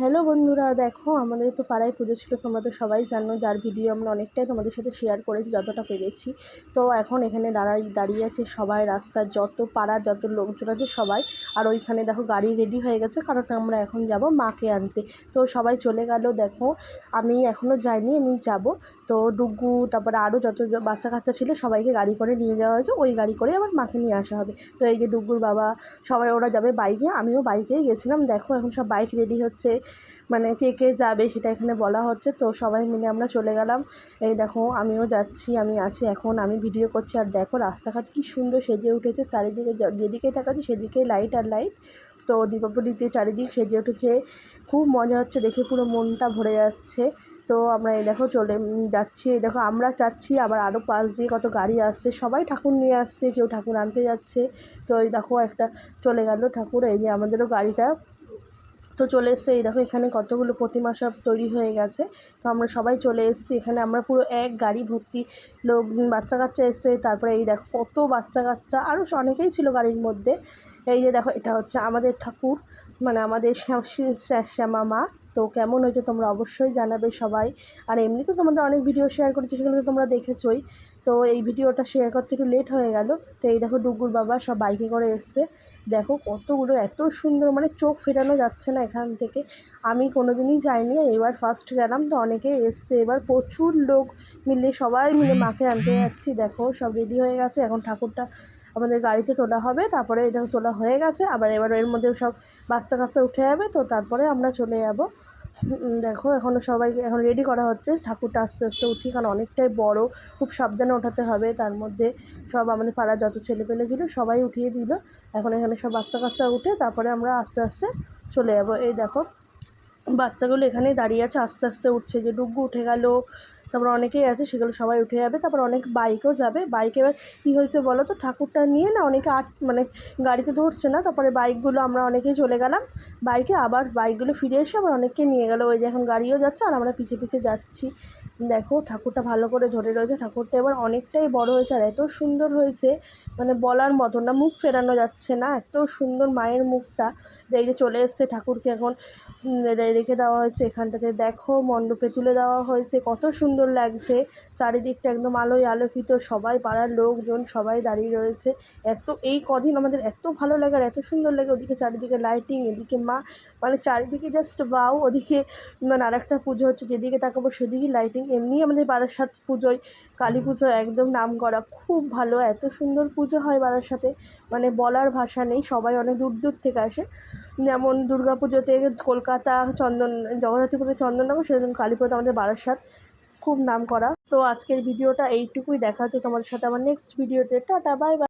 Hello বন্ধুরা, দেখো আমাদের তো পাড়ায় পুজো ছিল, তোমরা তো সবাই জানো যার ভিডিও আমরা অনেকটাই তোমাদের সাথে শেয়ার করেছি, যতটা পেরেছি। তো এখন এখানে দাঁড়াই, দাঁড়িয়ে আছে সবাই রাস্তার যত পাড়ার যত লোকজন আছে সবাই। আর ওইখানে দেখো গাড়ি রেডি হয়ে গেছে, কারণ আমরা এখন যাব মাকে আনতে। তো সবাই চলে গেল, দেখো আমি এখনও যাইনি, আমি যাব। তো ডুগু, তারপরে আরও যত বাচ্চা কাচ্চা ছিল সবাইকে গাড়ি করে নিয়ে যাওয়া হয়েছে, ওই গাড়ি করে আবার মাকে নিয়ে আসা হবে। তো এই যে ডুগুর বাবা, সবাই ওরা যাবে বাইকে আমিও বাইকেই গেছিলাম, দেখো এখন সব বাইক রেডি হচ্ছে। মানে কে কে যাবে সেটা এখানে বলা হচ্ছে। তো সবাই মিলে আমরা চলে গেলাম। এই দেখো, আমিও যাচ্ছি, আমি আছি এখন, আমি ভিডিও করছি। আর দেখো, রাস্তাঘাট কি সুন্দর সেজে উঠেছে। চারিদিকে যেদিকেই তাকাচ্ছি সেদিকেই লাইট আর লাইট তো দীপাবলিতে চারিদিক সেজে উঠেছে। খুব মজা হচ্ছে, দেখে পুরো মনটা ভরে যাচ্ছে। তো আমরা এই দেখো চলে যাচ্ছি। এই দেখো, আমরা যাচ্ছি আবার আরও পাশ দিয়ে কত গাড়ি আসছে। সবাই ঠাকুর নিয়ে আসছে, কেউ ঠাকুর আনতে যাচ্ছে। তো এই দেখো, একটা চলে গেল ঠাকুর। এই যে আমাদেরও গাড়িটা তো চলে এসছে, এই দেখো এখানে কতগুলো প্রতিমা সব তৈরি হয়ে গেছে। তো আমরা সবাই চলে এসেছি, এখানে আমরা পুরো এক গাড়ি ভর্তি লোক বাচ্চা কাচ্চা এসছে, তারপরে এই দেখো কত বাচ্চা কাচ্চা আরও অনেকেই ছিল গাড়ির মধ্যে। এই যে দেখো, এটা হচ্ছে আমাদের ঠাকুর মানে আমাদের শ্যামা মা তো কেমন হয়েছে তোমরা অবশ্যই জানাবে সবাই। আর এমনি তো তোমাদের অনেক ভিডিও শেয়ার করেছি, সেগুলো তো তোমরা দেখেছই। তো এই ভিডিওটা শেয়ার করতে একটু লেট হয়ে গেল। তো এই দেখো ডুগুর বাবা সব বাইকে করে এসছে। দেখো কতগুলো, এত সুন্দর মানে চোখ ফেরানো যাচ্ছে না এখান থেকে। আমি কোনো দিনই যাইনি, এবার ফার্স্ট গেলাম, তো অনেকে এসছে। এবার প্রচুর লোক মিলে, সবাই মিলে মাকে আনতে যাচ্ছি। দেখো সব রেডি হয়ে গেছে, এখন ঠাকুরটা আমাদের গাড়িতে তোলা হবে। তারপরে এটা তোলা হয়ে গেছে, আবার এবার এর মধ্যে সব বাচ্চা কাচ্চা উঠে যাবে, তো তারপরে আমরা চলে যাব। দেখো এখনও সবাই এখন রেডি করা হচ্ছে। ঠাকুরটা আস্তে আস্তে উঠি, কারণ অনেকটাই বড়। খুব সাবধানে ওঠাতে হবে। তার মধ্যে সব আমাদের পাড়ার যত ছেলেপেলে ছিল, সবাই উঠিয়ে দিল। এখন এখানে সব বাচ্চা কাচ্চা উঠে তারপরে আমরা আস্তে আস্তে চলে যাব। এই দেখো বাচ্চাগুলো এখানেই দাঁড়িয়ে আছে, আস্তে আস্তে উঠছে যে ডুগু উঠে গেল। তারপর অনেকেই আছে সেগুলো সবাই উঠে যাবে, তারপর অনেক বাইকও যাবে। বাইকে এবার কী হয়েছে বলো তো, ঠাকুরটা নিয়ে না অনেকে আট মানে গাড়িতে ধরছে না, তারপরে বাইকগুলো আমরা অনেকেই চলে গেলাম। বাইকে আবার বাইকগুলো ফিরে এসে আবার অনেককে নিয়ে গেলো, ওই যে এখন গাড়িও যাচ্ছে আর আমরা পিছিয়ে পিছিয়ে যাচ্ছি। দেখো ঠাকুরটা ভালো করে ধরে রয়েছে, ঠাকুরটা এবার অনেকটাই বড় হয়েছে আর এত সুন্দর হয়েছে মানে বলার মতো না, মুখ ফেরানো যাচ্ছে না, এত সুন্দর মায়ের মুখটা। এই যে চলে এসছে ঠাকুরকে এখন রেখে দেওয়া হয়েছে। এখানটাতে দেখো মণ্ডপে তুলে দেওয়া হয়েছে। কত সুন্দর লাগছে। চারিদিকটা একদম আলোয় আলোকিত। সবাই পাড়ার লোকজন সবাই দাঁড়িয়ে রয়েছে। এত, এই কদিন আমাদের এত ভালো লাগে আর এত সুন্দর লাগে ওদিকে চারিদিকে লাইটিং এদিকে মা মানে চারিদিকে জাস্ট বাউ ওদিকে মানে আরেকটা পুজো হচ্ছে, যেদিকে তাকাবো সেদিকেই লাইটিং এমনি আমাদের বারাসাত পুজোয়, কালী পুজো একদম নাম করা খুব ভালো। এত সুন্দর পুজো হয় বারাসাতে। মানে বলার ভাষা নেই। সবাই অনেক দূর দূর থেকে আসে। যেমন দুর্গা পুজোতে কলকাতা চন্দন জগদ্ধাত্রী চন্দন চন্দননগর সেরকম কালী পুজো আমাদের বারাসাত খুব নাম করা তো আজকের ভিডিওটা এইটুকুই। দেখা হচ্ছে তোমাদের সাথে আমার নেক্সট ভিডিওতে। Tata bye bye